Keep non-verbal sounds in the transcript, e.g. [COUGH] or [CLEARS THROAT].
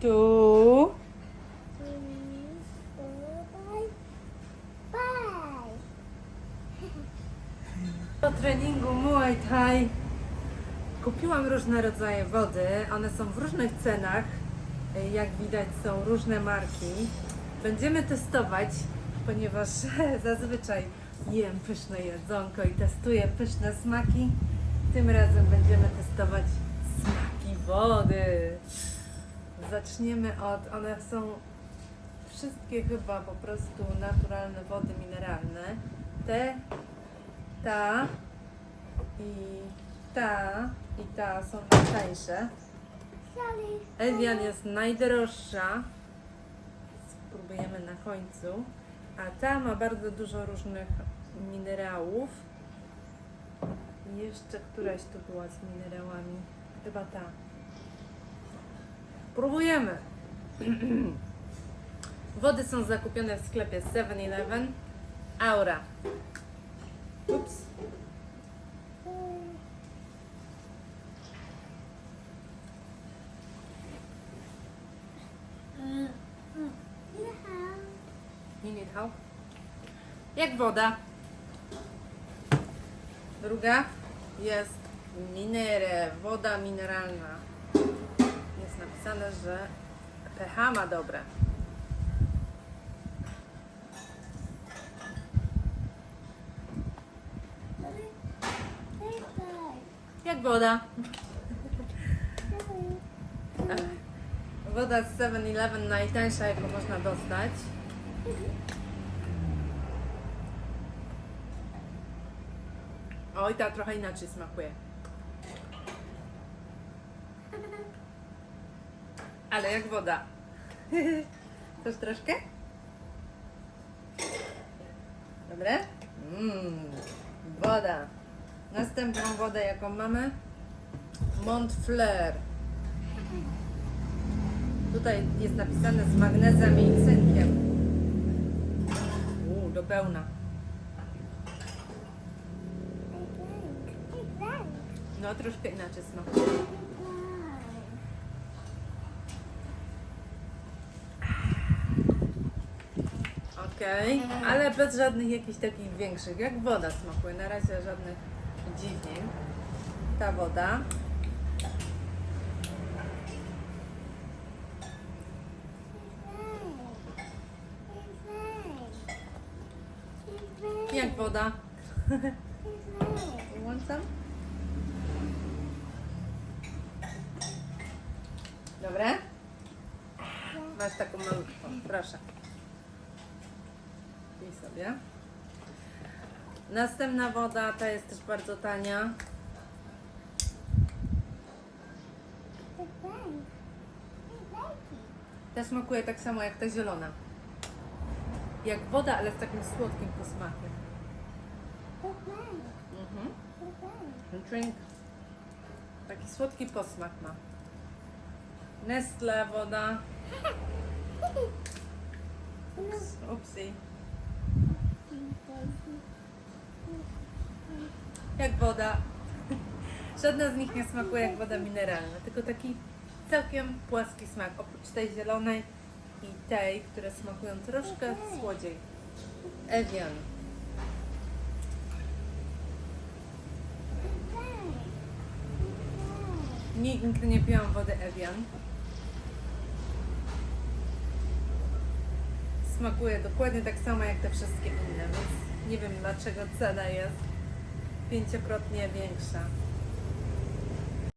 two. Po treningu Muay Thai kupiłam różne rodzaje wody. One są w różnych cenach. Jak widać są różne marki. Będziemy testować, ponieważ [LAUGHS] zazwyczaj jem pyszne jedzonko i testuję pyszne smaki. Tym razem będziemy testować smaki wody. Zaczniemy od, one są wszystkie chyba po prostu naturalne wody mineralne. Te ta i ta i ta są najtańsze. Evian jest najdroższa. Spróbujemy na końcu. A ta ma bardzo dużo różnych minerałów. Jeszcze któraś tu była z minerałami. Chyba ta. Próbujemy. [CLEARS THROAT] Wody są zakupione w sklepie 7-Eleven. Aura. Ups. You need help? Jak woda. Druga jest minere, woda mineralna. Napisane, że pH ma dobre. Jak woda. Woda z 7-Eleven najtańsza, jaką można dostać. Oj, ta trochę inaczej smakuje. Ale jak woda. [LAUGHS] Chcesz troszkę? Dobre? Mmm, woda. Następną wodę, jaką mamy? Montflair. Tutaj jest napisane z magnezem i cynkiem. Uuu, do pełna. No, troszkę inaczej smakuje. Okej, ale bez żadnych jakichś takich większych, jak woda smakuje. Na razie żadnych dziwnień. Ta woda. Jak woda. You want some? Dobre? Masz taką malutką, proszę. Sobie. Następna woda, ta jest też bardzo tania. Ta smakuje tak samo jak ta zielona. Jak woda, ale z takim słodkim posmakiem. Mhm. Drink. Taki słodki posmak ma. Nestle woda. [LAUGHS] Ups, upsi. Jak woda. Żadna z nich nie smakuje jak woda mineralna, tylko taki całkiem płaski smak. Oprócz tej zielonej i tej, które smakują troszkę słodziej. Evian. Nigdy nie piłam wody Evian. Smakuje dokładnie tak samo jak te wszystkie inne, więc nie wiem dlaczego cena jest pięciokrotnie większa.